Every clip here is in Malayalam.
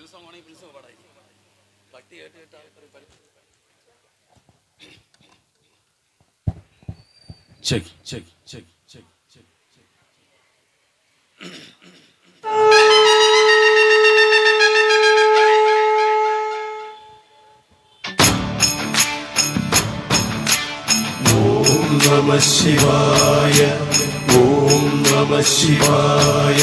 பிரின்ஸாக போனால் பிரின்ஸாக பாடாது பக்தி எட்டு எட்டாவது check check check check check check नमः शिवाय ॐ नमः शिवाय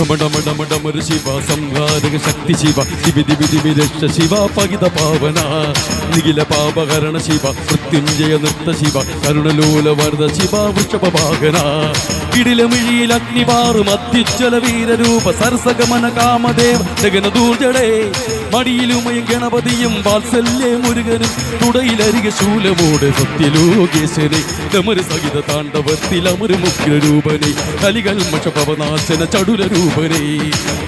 ഡമഡമഡമഡമരു ശിവ സംഹാരക ശക്തി ശിവ ശിവി ദിവി ദിവി രക്ഷ ശിവ പകിത പാവന നിഖില പാപഹരണ ശിവ മൃത്യുഞ്ജയ നൃത്ത ശിവ കരുണലോല വരദ ശിവ വൃഷഭവാഹന കിടിലമിഴിയിൽ അഗ്നിപാറു അത്യുജ്വല വീരരൂപ സർസകമന കാമദേവ ജഗനദൂർജടേ. മടിയിലുമയും ഗണപതിയും വാത്സല്യ മുരുകനും തുടയിലരികെ ശൂലമോട് സത്യലോകേശനെ. ഡമരു സഹിത താണ്ഡവത്തിൽ അമരു മുഖ്യരൂപനെ കലികൾ മഷപവനാശന ചടുല രൂപനെ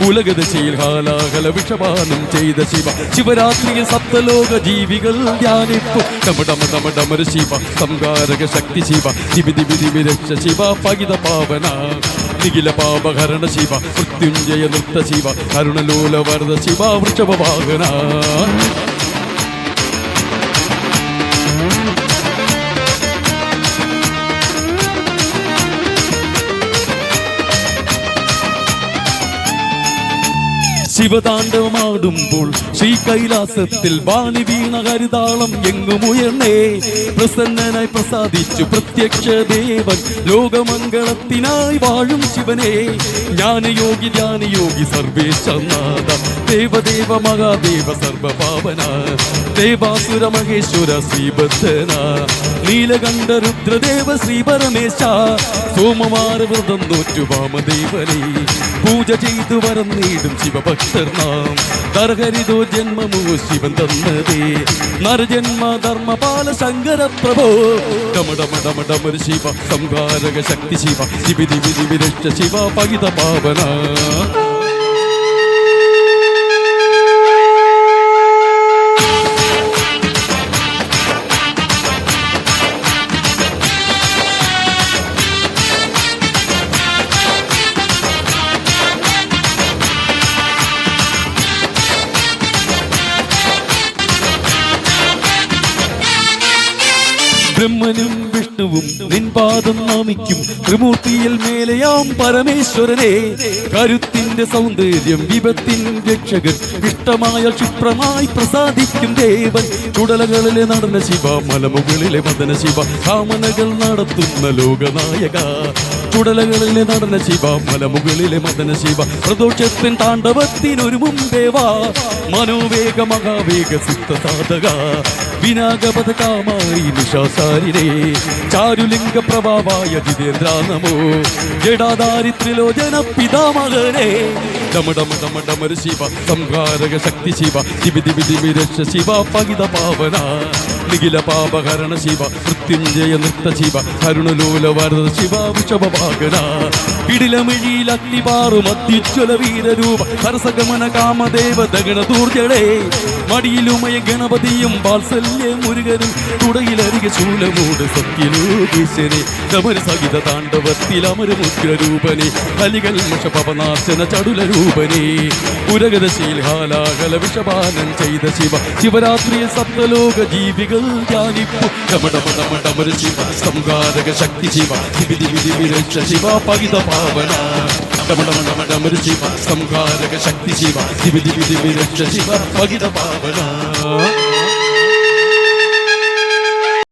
ഉലകദശയിൽ ഹാലാഹല വിഷപാനം ചെയ്ത ശിവ. ശിവരാത്രിയിൽ സപ്തലോക ജീവികൾ ധ്യാനിപ്പു ഡമ ഡമ ഡമ ടമര ശിവ. സംഹാരക ശക്തി ശിവ. ദിവി ദിവി ദിവി രക്ഷ ശിവ. പകിത പാവന നിഖില പാപഹരണ ശിവ മൃത്യുഞ്ജയ നൃത്ത ശിവ കരുണലൂലവർദ്ധ ശിവ വൃഷഭവാഹന. ശിവതാണ്ഡവമാടുമ്പോൾ ശ്രീ കൈലാസത്തിൽ വാണി വീണ കരുതാളം എങ്ങും ഉയർന്നേ. പ്രസന്നനായി പ്രസാദിച്ചു പ്രത്യക്ഷ ദേവൻ ലോകമംഗളത്തിനായി വാഴും ശിവനെ. ജ്ഞാനയോഗി ധ്യാനയോഗി സർവേശ്വനാഥ ദേവദേവ മഹാദേവ സർവപാവന ദേവാസുര മഹേശ്വര ശ്രീബദ്ധന. നീലകണ്ഠ രുദ്രദേവ ശ്രീ പരമേശ സോമവാര വ്രതം നോറ്റു വാമദേവനെ. പൂജ ചെയ്തു വരം ശിവഭക്തർ നാം നരഹരിതോ ജന്മമോ ശിവൻ തന്നതേ. നരജന്മ ധർമ്മപാല ശങ്കര പ്രഭോ. ഡമഡമഡമഡമര ശിവ സംഹാരക ശക്തി ശിവ. ശിവി ശിവ പകിത പാവന. ബ്രഹ്മനും വിഷ്ണുവും നിൻപാദം നാമിക്കും. ത്രിമൂർത്തിയിൽ മേലെയാം പരമേശ്വരനെ. കരുത്തിന്റെ സൗന്ദര്യം വിപത്തിൻ രക്ഷകൻ. ഇഷ്ടമായ ക്ഷിപ്രമായി പ്രസാദിക്കും ദേവൻ. ചുടലകളിലെ നടന ശിവ മലമുകളിലെ മദന ശിവ കാമനകൾ നടത്തുന്ന ലോകനായക. ചുടലകളിലെ നടന ശിവ മലമുകളിലെ മദന ശിവ പ്രദോഷത്തിൻ താണ്ഡവത്തിനൊരു മുമ്പേവാ മനോവേഗ മഹാവേഗ സിദ്ധ സാധക വിനാഗപത കാമായി നിശാസാരിരേ ചാരുലിംഗ പ്രഭാവായ ജിതേന്ദ്ര നമോ. ജഡാദാരിത്രിലോചന പിതാമകനെ ഡമഡമ ഡമഡമര ശിവ സംഹാരക ശക്തി ശിവ ദിവി ദിവി ദിവി രക്ഷ ശിവ പകിത പാവന. നിഖില പാപഹരണ ശിവ മൃത്യുഞ്ജയ നൃത്ത ശിവ കരുണലോല വരദ ശിവ വൃഷഭവാഹന ഇടിലമിഴിയിൽ അഗ്നിപാറും അത്യുജ്വല വീരരൂപ ഹരസഗമന കാമദേവ ദഗണ ദഗണദൂർജടേ മടിയിലുമയ ഗണപതിയും വാത്സല്യ മുരുകനും തുടയിലരികെ ശൂലമൂട് സത്യലോകീശനെ ഡമര സഹിത താണ്ഡവത്തിൽ അമര മുഗ്രരൂപനെ കലികൾ പവനാശന ചടുല രൂപനെ പുരഗതശീൽ ഹാലാഹല വിഷപാനം ചെയ്ത ശിവ ശിവരാത്രിയിൽ സപ്തലോക ജീവികൾ ഡമഡമഡമഡമര ശിവ സംഘാതക ശക്തി ശിവ ശിവ പകിത പാവന. ഡമഡമഡമഡമര ശിവ സംഹാരക ശക്തി ശിവ ദിവി ദിവി ദിവി രക്ഷ ശിവ പകിത പാവന